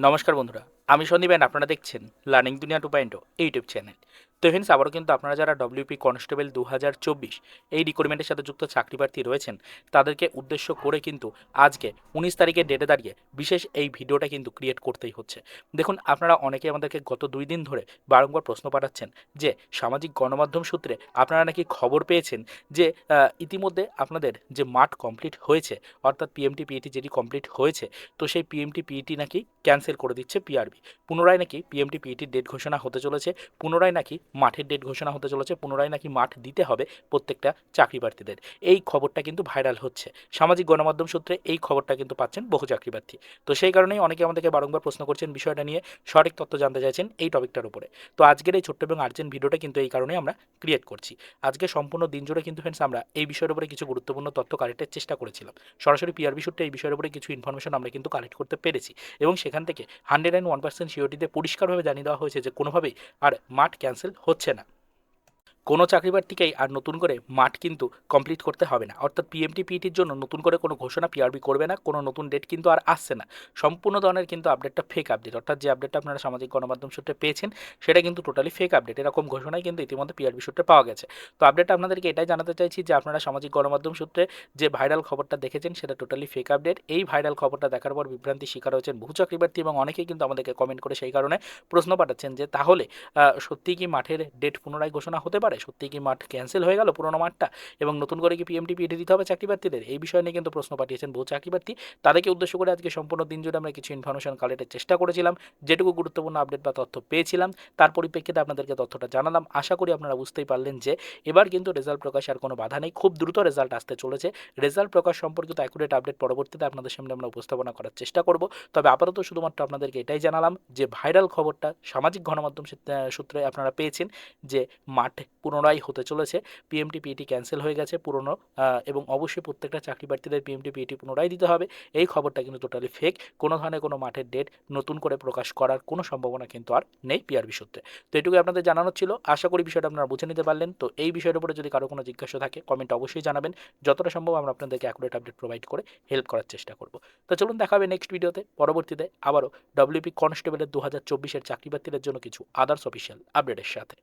নমস্কার বন্ধুরা আমি সন্দীপেন আপনারা দেখছেন learning Duniya two point YouTube channel তো ফ্রেন্ডস আবারও কিন্তু আপনারা যারা ডব্লিউপি কনস্টেবল দু হাজার চব্বিশ এই রিক্রুটমেন্টের সাথে যুক্ত চাকরি প্রার্থী রয়েছেন, তাদেরকে উদ্দেশ্য করে কিন্তু আজকে উনিশ তারিখে ডেটে দাঁড়িয়ে বিশেষ এই ভিডিওটা কিন্তু ক্রিয়েট করতেই হচ্ছে। দেখুন, আপনারা অনেকে আমাদেরকে গত দুই দিন ধরে বারংবার প্রশ্ন পাঠাচ্ছেন যে, সামাজিক গণমাধ্যম সূত্রে আপনারা নাকি খবর পেয়েছেন যে ইতিমধ্যে আপনাদের যে মাঠ কমপ্লিট হয়েছে, অর্থাৎ পিএমটি পিইটি যেটি কমপ্লিট হয়েছে, তো সেই পিএমটি পিইটি নাকি ক্যান্সেল করে দিচ্ছে পিআরবি পুনরায় নাকি পিএমটি পিইটির ডেট ঘোষণা হতে চলেছে, পুনরায় নাকি মাঠের ডেট ঘোষণা হতে চলেছে, পুনরায় নাকি মাঠ দিতে হবে প্রত্যেকটা চাকরি প্রার্থীদের এই খবরটা কিন্তু ভাইরাল হচ্ছে। সামাজিক গণমাধ্যম সূত্রে এই খবরটা কিন্তু পাচ্ছেন বহু চাকরি প্রার্থী তো সেই কারণেই অনেকে আমাদেরকে বারংবার প্রশ্ন করছেন বিষয়টা নিয়ে, সঠিক তথ্য জানতে চাইছেন এই টপিকটার উপরে। তো আজকের এই ছোট্ট এবং আর্জেন্ট ভিডিওটা কিন্তু এই কারণেই আমরা ক্রিয়েট করছি। আজকে সম্পূর্ণ দিন জুড়ে কিন্তু ফ্রেন্ডস আমরা এই বিষয়ের উপরে কিছু গুরুত্বপূর্ণ তথ্য কালেক্টের চেষ্টা করেছিলাম। সরাসরি পিআরবি সূত্রে এই বিষয়ের উপরে কিছু ইনফরমেশন আমরা কিন্তু কালেক্ট করতে পেরেছি এবং সেখান থেকে হান্ড্রেড অ্যান্ড ওয়ান পার্সেন্ট সিওটিতে পরিষ্কারভাবে জানিয়ে দেওয়া হয়েছে যে কোনোভাবেই আর মাঠ ক্যান্সেল হচ্ছে না। কোনো চাকরি প্রার্থীকেই আর নতুন করে মাঠ কিন্তু কমপ্লিট করতে হবে না। অর্থাৎ পিএমটি পিইটির জন্য নতুন করে কোনো ঘোষণা পিআরবি করবে না কোনো নতুন ডেট কিন্তু আর আসছে না। সম্পূর্ণ ধরনের কিন্তু আপডেটটা ফেক আপডেট অর্থাৎ যে আপডেটটা আপনারা সামাজিক গণমাধ্যম সূত্রে পেয়েছেন সেটা কিন্তু টোটালি ফেক আপডেট এরকম ঘোষণাই কিন্তু ইতিমধ্যে পিআরবি সূত্রে পাওয়া গেছে। তো আপডেটটা আপনাদেরকে এটাই জানাতে চাইছি যে আপনারা সামাজিক গণমাধ্যম সূত্রে যে ভাইরাল খবরটা দেখেছেন সেটা টোটালি ফেক আপডেট এই ভাইরাল খবরটা দেখার পর বিভ্রান্তি শিকার হয়েছেন বহু চাকরি প্রার্থী এবং অনেকেই কিন্তু আমাদেরকে কমেন্ট করে সেই কারণে প্রশ্ন পাঠাচ্ছেন যে তাহলে আহ, সত্যিই কি মাঠের ডেট পুনরায় ঘোষণা হতে পারে? সত্যিই কি মাঠ ক্যান্সেল হয়ে গেল পুরোনো মাঠটা? এবং নতুন করে কি পিএমটি পিএটি দিতে হবে চাকরি প্রার্থীদের এই বিষয় নিয়ে কিন্তু প্রশ্ন পাঠিয়েছেন বহু চাকরি প্রার্থী তাদেরকে উদ্দেশ্য করে আজকে সম্পূর্ণ দিন জুড়ে আমরা কিছু ইনফরমেশন কালেক্টের চেষ্টা করেছিলাম, যেটুকু গুরুত্বপূর্ণ আপডেট বা তথ্য পেয়েছিলাম। তার পরিপ্রেক্ষিতে আপনাদেরকে তথ্যটা জানালাম। আশা করি আপনারা বুঝতেই পারলেন যে, এবার কিন্তু রেজাল্ট প্রকাশ আর কোনো বাধা নেই। খুব দ্রুত রেজাল্ট আসতে চলেছে। রেজাল্ট প্রকাশ সম্পর্কিত অ্যাকুরেট আপডেট পরবর্তীতে আপনাদের সামনে আমরা উপস্থাপনা করার চেষ্টা করব। তবে আপাতত শুধুমাত্র আপনাদেরকে এটাই জানালাম যে ভাইরাল খবরটা সামাজিক গণমাধ্যম সূত্রে আপনারা পেয়েছেন যে, মাঠ পুনরায় হতে চলেছে। পিএমটি পিইটি ক্যান্সেল হয়ে গেছে পুরনো এবং অবশ্যই প্রত্যেকটা চাকরি প্রার্থীদের পিএমটি পিইটি পুনরায় দিতে হবে। এই খবরটা কিন্তু টোটালি ফেক কোনো ধরনের কোনো মাঠের ডেট নতুন করে প্রকাশ করার কোনো সম্ভাবনা কিন্তু আর নেই পিআরবি সূত্রে তো এটুকু আপনাদের জানানো ছিল। আশা করি বিষয়টা আপনারা বুঝে নিতে পারলেন। তো এই বিষয়ের উপরে যদি কারও কোনো জিজ্ঞাসা থাকে কমেন্ট অবশ্যই জানাবেন। যতটা সম্ভব আমরা আপনাদেরকে অ্যাকুরেট আপডেট প্রোভাইড করে হেল্প করার চেষ্টা করব। তো চলুন দেখা হবে নেক্সট ভিডিওতে পরবর্তীতে আবারও ডব্লিউপি কনস্টেবলের দু হাজার চব্বিশের চাকরি প্রার্থীদের জন্য কিছু আদার্স অফিসিয়াল আপডেটের সাথে।